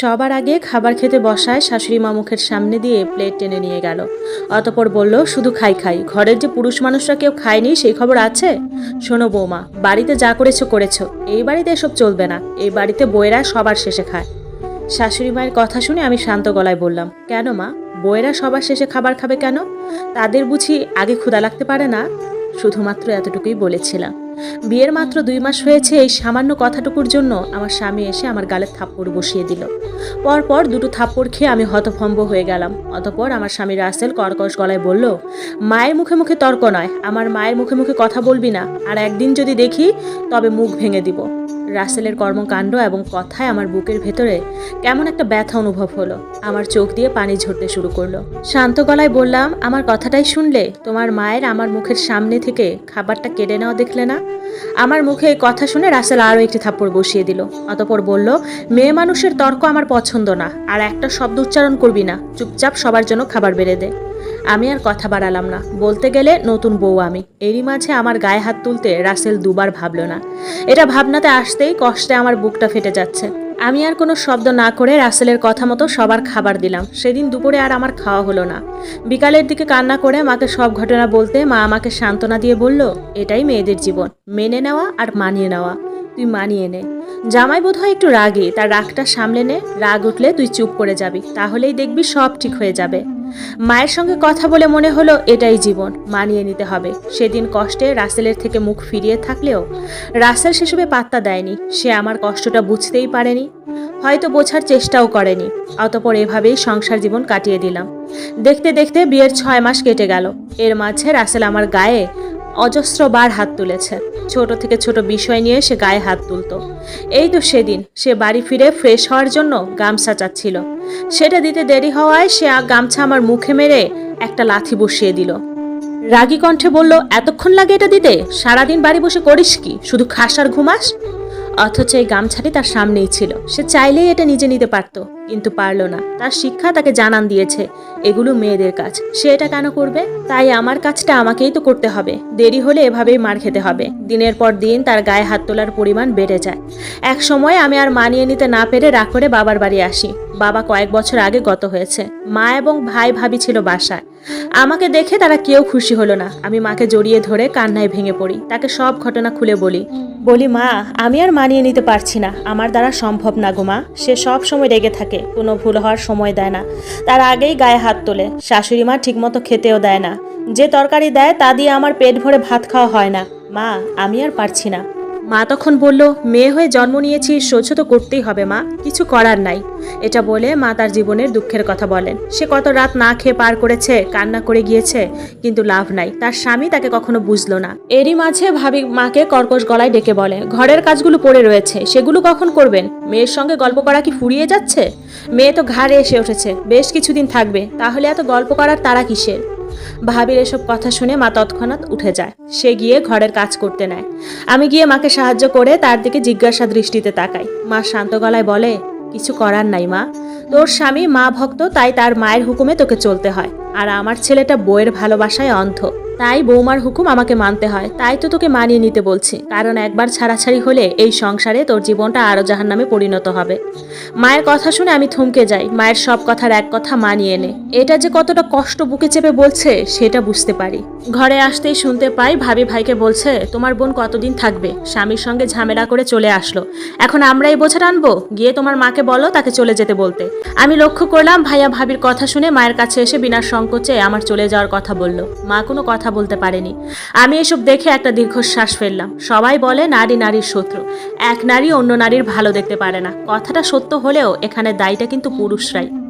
সবার আগে খাবার খেতে বসায় শাশুড়ি মা মুখের সামনে দিয়ে প্লেট টেনে নিয়ে গেল। অতপর বলল, শুধু খাই খাই। ঘরের যে পুরুষ মানুষরা কেউ খায়নি, সেই খবর আছে? শোনো বৌমা, বাড়িতে যা করেছ করেছ। এই বাড়িতে এসব চলবে না। এই বাড়িতে বইয়েরা সবার শেষে খায়। শাশুড়ি মায়ের কথা শুনে আমি শান্ত গলায় বললাম, কেন মা? বইয়েরা সবার শেষে খাবার খাবে কেন? তাদের বুঝি আগে ক্ষুধা লাগতে পারে না? শুধুমাত্র এতটুকুই বলেছিলাম। বিয়ের মাত্র দুই মাস হয়েছে এই সামান্য কথাটুকুর জন্য আমার স্বামী এসে আমার গালে থাপ্পড় বসিয়ে দিল। পরপর দুটো থাপ্পড় খেয়ে আমি হতভম্ব হয়ে গেলাম। অতপর আমার স্বামী রাসেল কর্কশ গলায় বলল, মায়ের মুখে মুখে তর্ক নয়, আমার মায়ের মুখে মুখে কথা বলবি না, আর একদিন যদি দেখি তবে মুখ ভেঙে দিব। রাসেলের কর্মকাণ্ড এবং কথায় আমার বুকের ভেতরে কেমন একটা ব্যথা অনুভব হলো। আমার চোখ দিয়ে পানি ঝরতে শুরু করল। শান্ত গলায় বললাম, আমার কথাটাই শুনলে? তোমার মায়ের আমার মুখের সামনে থেকে খাবারটা কেড়ে নেওয়া দেখলে না? আমার মুখে এই কথা শুনে রাসেল আরও একটি থাপ্পড় বসিয়ে দিল। অতপর বলল, মেয়ে মানুষের তর্ক আমার পছন্দ না, আর একটা শব্দ উচ্চারণ করবি না। চুপচাপ সবার জন্য খাবার বেড়ে দে। আমি আর কথা বাড়ালাম না। বলতে গেলে নতুন বউ আমি। এরই মাঝে আমার গায়ে হাত তুলতে রাসেল দুবার ভাবল না। এটা ভাবনাতে আসতেই কষ্টে আমার বুকটা ফেটে যাচ্ছে। আমি আর কোনো শব্দ না করে রাসেলের কথা মতো সবার খাবার দিলাম। সেদিন দুপুরে আর আমার খাওয়া হলো না। বিকালের দিকে কান্না করে মাকে সব ঘটনা বলতে মা আমাকে সান্ত্বনা দিয়ে বলল, এটাই মেয়েদের জীবন, মেনে নেওয়া আর মানিয়ে নেওয়া। তুই মানিয়ে নে। জামাই বোধ হয় একটু রাগে, তার রাগটা সামলে নে, রাগ উঠলে তুই চুপ করে যাবি, তাহলেই দেখবি সব ঠিক হয়ে যাবে। মায়ের সঙ্গে কথা বলে মনে হলো এটাই জীবন, মানিয়ে নিতে হবে। সেদিন কষ্টে রাসেলের থেকে মুখ ফিরিয়ে থাকলেও রাসেল সেসবে পাত্তা দেয়নি। সে আমার কষ্টটা বুঝতেই পারেনি, হয়তো বোঝার চেষ্টাও করেনি। অতপর এভাবেই সংসার জীবন কাটিয়ে দিলাম। দেখতে দেখতে বিয়ের ছয় মাস কেটে গেল। এর মাঝে রাসেল আমার গায়ে অজস্র বার হাত তুলেছে। ছোট থেকে ছোট বিষয় নিয়ে সে গায়ে হাত তুলত। এই তো সেদিন, সে বাড়ি ফিরে ফ্রেশ হওয়ার জন্য গামছা চাচ্ছিল। সেটা দিতে দেরি হওয়ায় সে গামছা আমার মুখে মেরে একটা লাথি বসিয়ে দিল। রাগী কণ্ঠে বলল, এতক্ষণ লাগে এটা দিতে? সারাদিন বাড়ি বসে করিস কি? শুধু খাসার ঘুমাস? অথচ এই গামছাটি তার সামনেই ছিল। সে চাইলেই এটা নিজে নিতে পারত, কিন্তু পারল না। তার শিক্ষা তাকে জানান দিয়েছে, এগুলো মেয়েদের কাজ। সে এটা কেন করবে? তাই আমার কাজটা আমাকেই তো করতে হবে। দেরি হলে এভাবেই মার খেতে হবে। দিনের পর দিন তার গায়ে হাত তোলার পরিমাণ বেড়ে যায়। এক সময় আমি আর মানিয়ে নিতে না পেরে রাগ করে বাবার বাড়ি আসি। বাবা কয়েক বছর আগে গত হয়েছে। মা এবং ভাই ভাবি ছিল বাসায়। আমাকে দেখে তারা কেউ খুশি হলো না। আমি মাকে জড়িয়ে ধরে কান্নায় ভেঙে পড়ি। তাকে সব ঘটনা খুলে বলি। বলি, মা, আমি আর মানিয়ে নিতে পারছি না। আমার দ্বারা সম্ভব না গো মা। সে সব সময় রেগে থাকে, কোনো ভুল হওয়ার সময় দেয় না। তার আগেই গায়ে হাত তোলে। শাশুড়ি মা ঠিকমতো খেতেও দেয় না। যে তরকারি দেয়, তা দিয়ে আমার পেট ভরে ভাত খাওয়া হয় না। মা, আমি আর পারছি না। মা তখন বলল, মেয়ে হয়ে জন্ম নিয়েছি সহ্য তো করতেই হবে মা, কিছু করার নাই। এটা বলে মা তার জীবনের দুঃখের কথা বলেন। সে কত রাত না খেয়ে পার করেছে, কান্না করে গিয়েছে, কিন্তু লাভ নাই। তার স্বামী তাকে কখনো বুঝলো না। এরই মাঝে ভাবি মাকে কর্কশ গলায় ডেকে বলে, ঘরের কাজগুলো পড়ে রয়েছে, সেগুলো কখন করবেন? মেয়ের সঙ্গে গল্প করা কি ফুরিয়ে যাচ্ছে? মেয়ে তো ঘাড়ে এসে উঠেছে, বেশ কিছুদিন থাকবে, তাহলে এত গল্প করার তারা কিসের? ভাবির এসব কথা শুনে মা তৎক্ষণাৎ উঠে যায়। সে গিয়ে ঘরের কাজ করতে নেয়। আমি গিয়ে মাকে সাহায্য করে তার দিকে জিজ্ঞাসা দৃষ্টিতে তাকাই। মা শান্ত গলায় বলে, কিছু করার নাই মা। তোর স্বামী মা ভক্ত, তাই তার মায়ের হুকুমে তোকে চলতে হয়। আর আমার ছেলেটা বইয়ের ভালোবাসায় অন্ধ। তাই বৌমার হুকুম আমাকে মানতে হয়। তাই তো তোকে মানিয়ে নিতে বলছি। কারণ একবার ছাড়াছাড়ি হলে এই সংসারে তোর জীবনটা আরও জাহান নামে পরিণত হবে। মায়ের কথা শুনে আমি থমকে যাই। মায়ের সব কথার এক কথা মানিয়ে নে। এটা যে কতটা কষ্ট বুকে চেপে বলছে, সেটা বুঝতে পারি। ঘরে আসতেই শুনতে পাই ভাবি ভাইকে বলছে, তোমার বোন কতদিন থাকবে? স্বামীর সঙ্গে ঝামেলা করে চলে আসলো। এখন আমরা এই বোঝা টানবো গিয়ে তোমার মাকে বলো তাকে চলে যেতে বলতে। আমি লক্ষ্য করলাম ভাইয়া ভাবির কথা শুনে মায়ের কাছে এসে বিনা সংকোচে আমার চলে যাওয়ার কথা বলল। মা কোনো কথা বলতে পারেনি। আমি এসব দেখে একটা দীর্ঘশ্বাস ফেললাম। সবাই বলে, নারী নারীর শত্রু। এক নারী অন্য নারীর ভালো দেখতে পারে না। কথাটা সত্য হলেও এখানে দায়ীটা কিন্তু পুরুষরাই।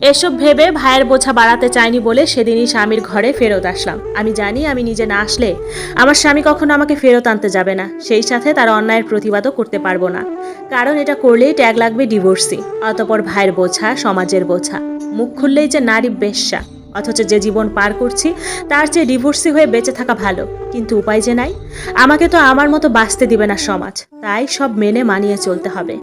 এসব ভেবে ভাইয়ের বোঝা বাড়াতে চাইনি বলে সেদিনই স্বামীর ঘরে ফেরত আসলাম। আমি জানি আমি নিজে না আসলে আমার স্বামী কখনো আমাকে ফেরত আনতে যাবে না। সেই সাথে তার অন্যায়ের প্রতিবাদও করতে পারব না। কারণ এটা করলেই ট্যাগ লাগবে ডিভোর্সি, অতপর ভাইয়ের বোঝা, সমাজের বোঝা। মুখ খুললেই যে নারী বেশ্যা। অথচ যে জীবন পার করছি, তার চেয়ে ডিভোর্সি হয়ে বেঁচে থাকা ভালো। কিন্তু উপায় যে নাই? আমাকে তো আমার মতো বাঁচতে দিবে না সমাজ। তাই সব মেনে মানিয়ে চলতে হবে।